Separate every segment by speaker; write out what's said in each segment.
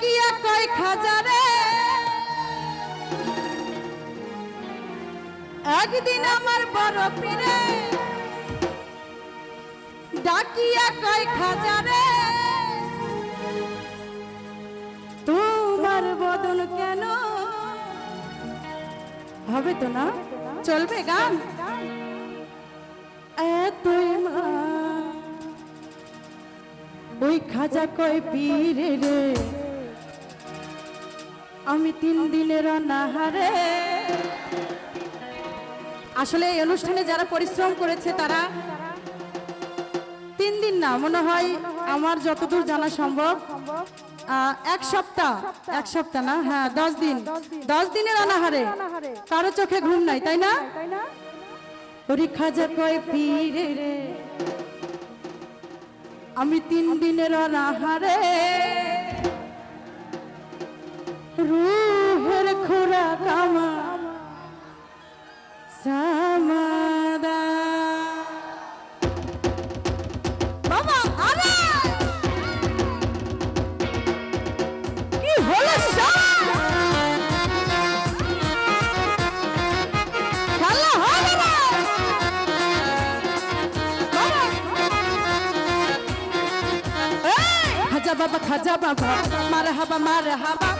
Speaker 1: ডাকিয়া কয়, খাজারে। একদিন আমার বড় পীরে ডাকিয়া কয়, খাজারে, তোমার বদন কেন হবে তো না? চলবে গান? এতই মা, ওই খাজা কয়, পীরে রে আমি তিন দিনের অনাহারে। আসলে এই অনুষ্ঠানে যারা পরিশ্রম করেছে তারা তিন দিন না, মনে হয় আমার যতদূর জানা সম্ভব এক সপ্তাহ এক সপ্তাহ না? হ্যাঁ দশ দিন। দশ দিনের অনাহারে। কারও চোখে ঘুম নাই, তাই না? পরীক্ষা যে কয় পীরে রে। আমি তিন দিনের অনাহারে। রুহের খোরা কামা। সামাদা। বাবা, আরে! কি হলো খাজা বাবা খাজা বাবা, মার হাবা মার হাবা।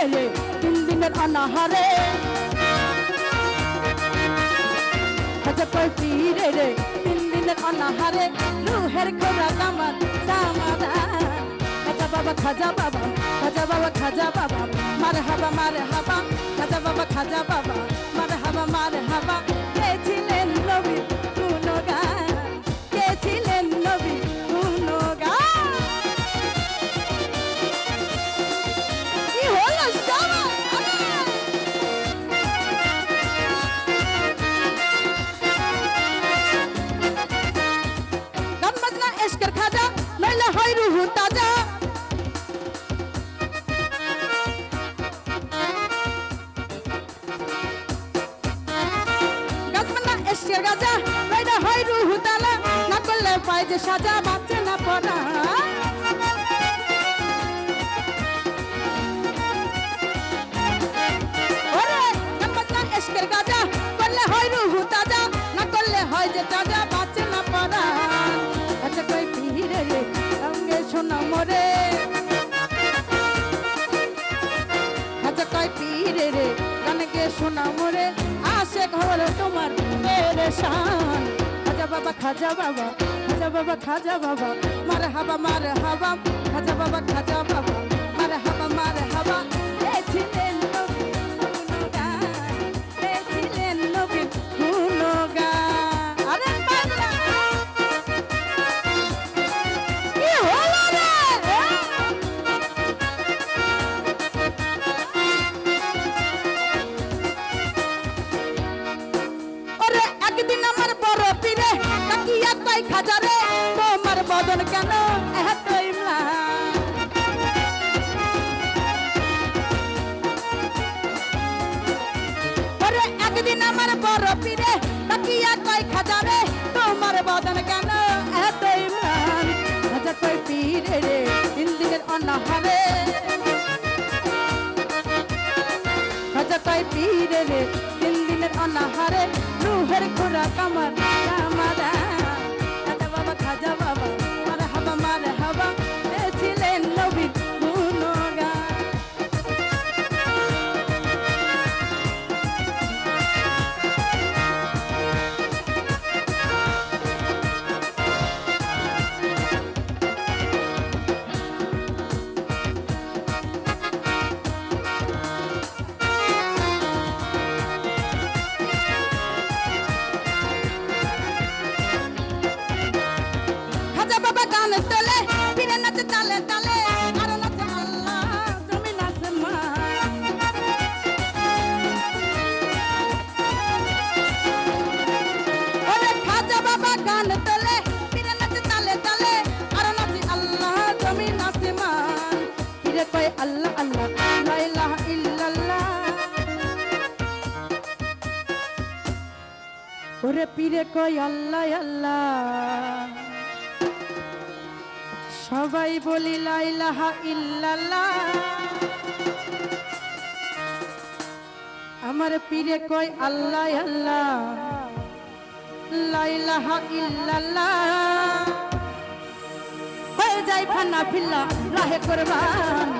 Speaker 1: কয় তিন দিনের অনাহারে। পীরে রে তিন দিনের অনাহারে। রুহের খোরা কামার সামাদান খাজা বাবা খাজা বাবা খাজা বাবা খাজা বাবা মার হাবা মার হাবা খাজা বাবা খাজা বাবা মার হাবা মার হাবা কে গাজা নইলে হয় রুহু তালা, না করলে পায় যে সাজা, বাঁচে না পড়া। গান এশকের গাজা, করলে হয় রুহু তাজা, না করলে হয় যে তাজা, বাঁচে না পড়া। আচ্ছা কই পিহিরে রে সঙ্গে শোনা মরে। আচ্ছা কই পিহিরে রে, গানকে শোনা মরে। আসে ঘর তোমার পেরেশান। খাজা বাবা খাজা বাবা খাজা বাবা খাজা বাবা, মার হাবা মার হাবা। খাজা বাবা, খাজা তাকিয়া তোমার বদন কেন এতই একদিন আমার বড় পীরে তাকিয়া কয় খাজারে, তোমার বদন কেন এতই ম্লান খাজা কয়, পীরে রে, তিন দিনের অনাহারে খাজা কয়, পীরে রে, তিন দিনের অনাহারে রুহের খোরা কামার সামাদা ওরে পীরে কই আল্লাহ আল্লাহ। সবাই বলি লাইলাহা ইল্লাল্লাহ। আমার পীরে কই আল্লাহ আল্লাহ। লাইলাহা ইল্লাল্লাহ। হয়ে যাই ফান্না ফিল্লা, রাহে কোরবান।